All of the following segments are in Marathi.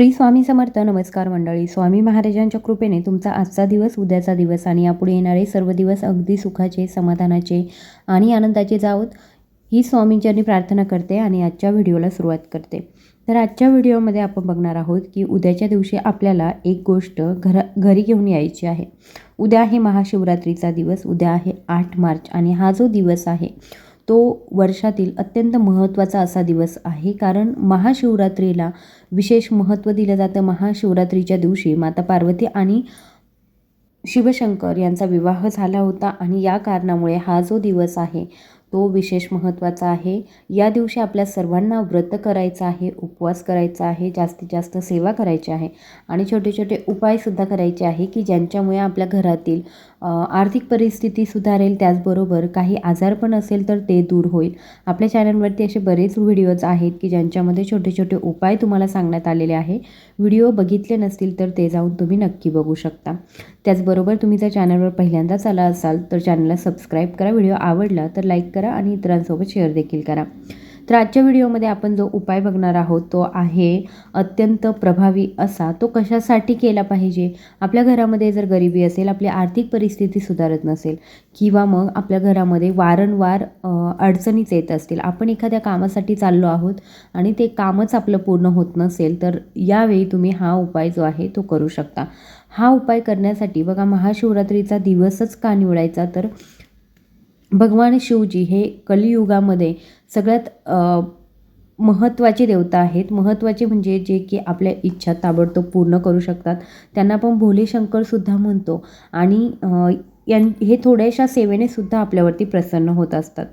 श्री स्वामी समर्थ नमस्कार मंडळी. स्वामी महाराजांच्या कृपेने तुमचा आजचा दिवस उद्याचा दिवस आणि यापुढे येणारे सर्व दिवस अगदी सुखाचे समाधानाचे आणि आनंदाचे जावत ही स्वामींच्यानी प्रार्थना करते आणि आजच्या व्हिडिओला सुरुवात करते. तर आजच्या व्हिडिओमध्ये आपण बघणार आहोत की उद्याच्या दिवशी आपल्याला एक गोष्ट घरा घरी घेऊन यायची आहे. उद्या आहे महाशिवरात्रीचा दिवस उद्या आहे आठ मार्च आणि हा जो दिवस आहे तो वर्षातील अत्यंत महत्त्वाचा असा दिवस आहे. कारण महाशिवरात्रीला विशेष महत्त्व दिलं जातं. महाशिवरात्रीच्या दिवशी माता पार्वती आणि शिवशंकर यांचा विवाह झाला होता आणि या कारणामुळे हा जो दिवस आहे तो विशेष महत्त्वाचा आहे. या दिवशी आपल्या सर्वांना व्रत करायचं आहे उपवास करायचा आहे जास्तीत जास्त सेवा करायची आहे आणि छोटे छोटे उपायसुद्धा करायचे आहे की ज्यांच्यामुळे आपल्या घरातील आर्थिक परिस्थिती सुधारेल त्याचबरोबर काही आजार पण असेल तर ते दूर होईल. आपल्या चॅनलवरती असे बरेच व्हिडिओज आहेत की ज्यांच्यामध्ये छोटे छोटे उपाय तुम्हाला सांगण्यात आलेले आहे. व्हिडिओ बघितले नसतील तर ते जाऊन तुम्ही नक्की बघू शकता. त्याचबरोबर तुम्ही जर चॅनलवर पहिल्यांदाच आला असाल तर चॅनलला सबस्क्राईब करा. व्हिडिओ आवडला तर लाईक करा आणि इतरांसोबत शेअर देखील करा. तर आजच्या व्हिडिओमध्ये आपण जो उपाय बघणार आहोत तो आहे अत्यंत प्रभावी असा. तो कशासाठी केला पाहिजे? आपल्या घरामध्ये जर गरिबी असेल आपली आर्थिक परिस्थिती सुधारत नसेल किंवा मग आपल्या घरामध्ये वारंवार अडचणीच येत असतील आपण एखाद्या कामासाठी चाललो आहोत आणि ते कामच आपलं पूर्ण होत नसेल तर यावेळी तुम्ही हा उपाय जो आहे तो करू शकता. हा उपाय करण्यासाठी बघा महाशिवरात्रीचा दिवसच का निवडायचा? तर भगवान शिवजी हे कलियुगामध्ये सगळ्यात महत्त्वाचे देवता आहेत. महत्त्वाचे म्हणजे जे की आपल्या इच्छा ताबडतोब पूर्ण करू शकतात. त्यांना आपण भोले शंकरसुद्धा म्हणतो. आणि यां हे थोड्याशा सेवेनेसुद्धा आपल्यावरती प्रसन्न होत असतात.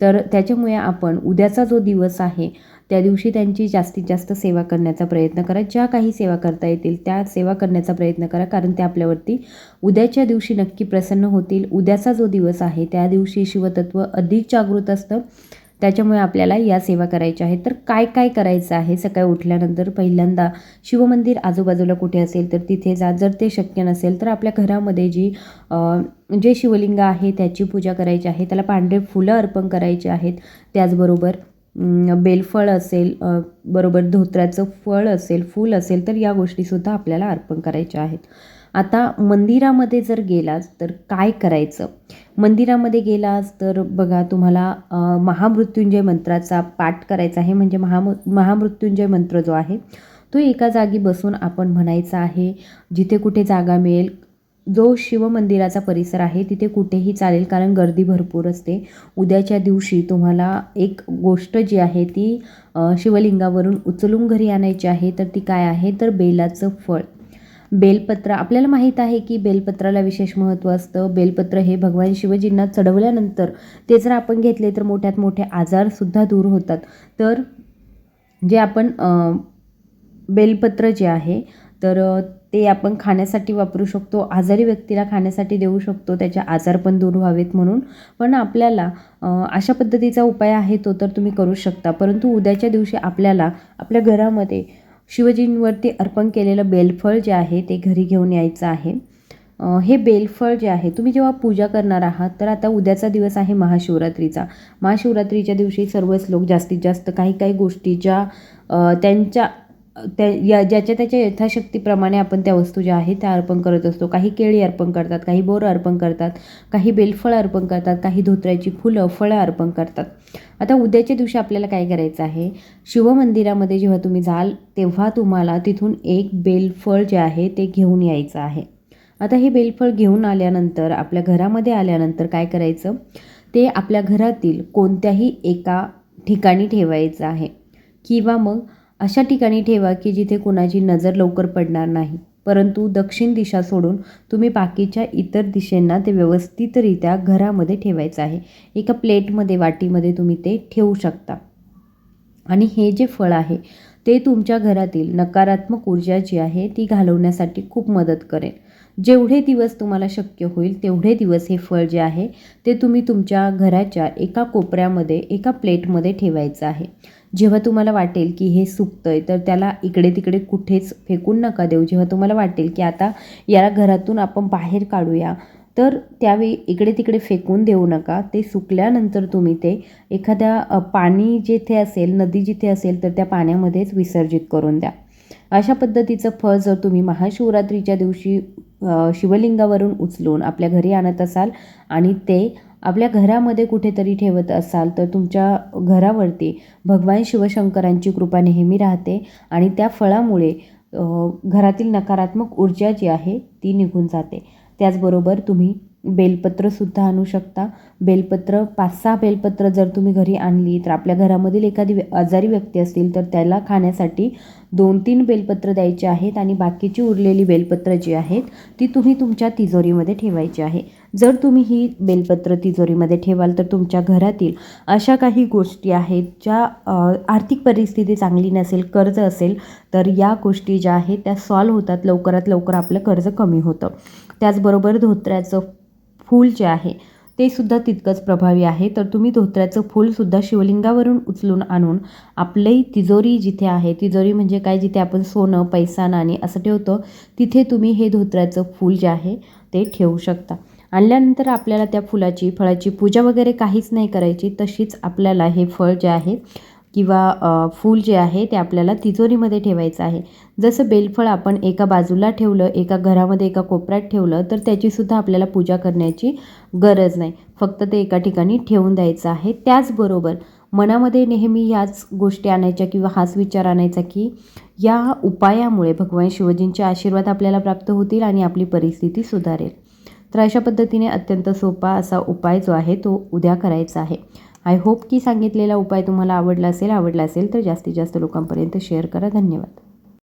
तर त्याच्यामुळे आपण उद्याचा जो दिवस आहे त्या दिवशी त्यांची जास्तीत जास्त सेवा करण्याचा प्रयत्न करा. ज्या काही सेवा करता येतील त्या सेवा करण्याचा प्रयत्न करा. कारण ते आपल्यावरती उद्याच्या दिवशी नक्की प्रसन्न होतील. उद्याचा जो दिवस आहे त्या दिवशी शिवतत्व अधिक जागृत असतं. त्याच्यामुळे आपल्याला या सेवा करायच्या आहेत. तर काय काय करायचं आहे? सकाळी उठल्यानंतर पहिल्यांदा शिवमंदिर आजूबाजूला कुठे असेल तर तिथे जा. जर ते शक्य नसेल तर आपल्या घरामध्ये जी जे शिवलिंग आहे त्याची पूजा करायची आहे. त्याला पांढरे फुलं अर्पण करायचे आहेत. त्याचबरोबर बेलफळ असेल बरोबर धोत्र्याचं फळ असेल फूल असेल तर या गोष्टीसुद्धा आपल्याला अर्पण करायच्या आहेत. आता मंदिरामध्ये जर गेलास तर काय करायचं? मंदिरामध्ये गेलास तर बघा तुम्हाला महामृत्युंजय मंत्राचा पाठ करायचा आहे. म्हणजे महाम महामृत्युंजय मंत्र जो आहे तो एका जागी बसून आपण म्हणायचा आहे जिथे कुठे जागा मिळेल जो शिवमंदिराचा परिसर आहे तिथे कुठेही चालेल कारण गर्दी भरपूर असते. उद्याच्या दिवशी तुम्हाला एक गोष्ट जी आहे ती शिवलिंगावरून उचलून घरी आणायची आहे तर ती काय आहे? तर बेलाचं फळ. बेलपत्र. आपल्याला माहीत आहे की बेलपत्राला विशेष महत्त्व असतं. बेलपत्र हे भगवान शिवजींना चढवल्यानंतर ते जर आपण घेतले तर मोठ्यात मोठे आजारसुद्धा दूर होतात. तर जे आपण बेलपत्र जे आहे तर ते आपण खाण्यासाठी वापरू शकतो. आजारी व्यक्तीला खाण्यासाठी देऊ शकतो. त्याचे आजार पण दूर व्हावेत म्हणून. पण आपल्याला अशा पद्धतीचा उपाय आहे तो तर तुम्ही करू शकता. परंतु उद्याच्या दिवशी आपल्याला आपल्या घरामध्ये शिवजींवरती अर्पण केलेलं बेलफळ जे आहे ते घरी घेऊन यायचं आहे. हे बेलफळ जे आहे तुम्ही जेव्हा पूजा करणार आहात तर आता उद्याचा दिवस आहे महाशिवरात्रीचा. महाशिवरात्रीच्या दिवशी सर्वच लोक जास्तीत जास्त काही काही गोष्टी ज्या त्यांच्या त्या या ज्याच्या त्याच्या यथाशक्तीप्रमाणे आपण त्या वस्तू ज्या आहेत त्या अर्पण करत असतो. काही केळी अर्पण करतात काही बोरं अर्पण करतात काही बेलफळं अर्पण करतात काही धोत्र्याची फुलं फळं अर्पण करतात. आता उद्याच्या दिवशी आपल्याला काय करायचं आहे? शिवमंदिरामध्ये जेव्हा तुम्ही जाल तेव्हा तुम्हाला तिथून एक बेलफळ जे आहे ते घेऊन यायचं आहे. आता हे बेलफळ घेऊन आल्यानंतर आपल्या घरामध्ये आल्यानंतर काय करायचं? ते आपल्या घरातील कोणत्याही एका ठिकाणी ठेवायचं आहे. किंवा मग अशा ठिकाणी ठेवा की जिथे कोणाची नजर लवकर पडणार नाही. परंतु दक्षिण दिशा सोडून तुम्ही बाकीच्या इतर दिशेंना ते व्यवस्थितरित्या घरामध्ये ठेवायचं आहे. एका प्लेटमध्ये वाटीमध्ये तुम्ही ते ठेवू शकता. आणि हे जे फळ आहे ते तुमच्या घरातील नकारात्मक ऊर्जा जी आहे ती घालवण्यासाठी खूप मदत करेल. जेवढे दिवस तुम्हाला शक्य होईल तेवढे दिवस हे फळ जे आहे ते तुम्ही तुमच्या घराच्या एका कोपऱ्यामध्ये एका प्लेटमध्ये ठेवायचं आहे. जेव्हा तुम्हाला वाटेल की हे सुकतं आहे तर त्याला इकडे तिकडे कुठेच फेकून नका देऊ. जेव्हा तुम्हाला वाटेल की आता याला घरातून आपण बाहेर काढूया तर त्यावेळी इकडे तिकडे फेकून देऊ नका. ते सुकल्यानंतर तुम्ही ते एखाद्या पाणी जिथे असेल नदी जिथे असेल तर त्या पाण्यामध्येच विसर्जित करून द्या. अशा पद्धतीचं फळ जर तुम्ही महाशिवरात्रीच्या दिवशी शिवलिंगावरून उचलून आपल्या घरी आणत असाल आणि ते आपल्या घरामध्ये कुठेतरी ठेवत असाल तर तुमच्या घरावरती भगवान शिवशंकरांची कृपा नेहमी राहते आणि त्या फळामुळे घरातील नकारात्मक ऊर्जा जी आहे ती निघून जाते. त्याचबरोबर तुम्ही बेलपत्रसुद्धा आणू शकता. बेलपत्र पाच सहा बेलपत्र जर तुम्ही घरी आणली तर आपल्या घरामधील एखादी व्य- आजारी व्यक्ती असतील तर त्याला खाण्यासाठी दोन तीन बेलपत्र द्यायचे आहेत आणि बाकीची उरलेली बेलपत्र जी आहेत ती तुम्ही तुमच्या तिजोरीमध्ये ठेवायची आहे. जर तुम्ही ही बेलपत्र तिजोरीमध्ये ठेवाल तर तुमच्या घरातील अशा काही गोष्टी आहेत ज्या आर्थिक परिस्थिती चांगली नसेल कर्ज असेल तर या गोष्टी ज्या आहेत त्या सॉल्व्ह होतात. लवकरात लवकर आपलं कर्ज कमी होतं. त्याचबरोबर धोत्र्याचं फूल जे आहे ते सुद्धा तितकंच प्रभावी आहे. तर तुम्ही धोत्र्याचं फूलसुद्धा शिवलिंगावरून उचलून आणून आपली तिजोरी जिथे आहे तिजोरी म्हणजे काय? जिथे आपण सोनं पैसा नाणी असं ठेवतो तिथे तुम्ही हे धोत्र्याचं फूल जे आहे ते ठेवू शकता. आणल्यानंतर आपल्याला त्या फुलाची फळाची पूजा वगैरे काहीच नाही करायची तशीच आपल्याला हे फळ जे आहे किंवा फूल जे आहे ते आपल्याला तिजोरीमध्ये ठेवायचं आहे. जसं बेलफळ आपण एका बाजूला ठेवलं एका घरामध्ये एका कोपऱ्यात ठेवलं तर त्याचीसुद्धा आपल्याला पूजा करण्याची गरज नाही. फक्त ते एका ठिकाणी ठेवून द्यायचं आहे. त्याचबरोबर मनामध्ये नेहमी ह्याच गोष्टी आणायच्या किंवा हाच विचार आणायचा की या उपायामुळे भगवान शिवजींचे आशीर्वाद आपल्याला प्राप्त होतील आणि आपली परिस्थिती सुधारेल. तर अशा पद्धतीने अत्यंत सोपा असा उपाय जो आहे तो उद्या करायचा आहे. आय होप की सांगितलेला उपाय तुम्हाला आवडला असेल आवडला असेल तर जास्तीत जास्त लोकांपर्यंत शेअर करा. धन्यवाद.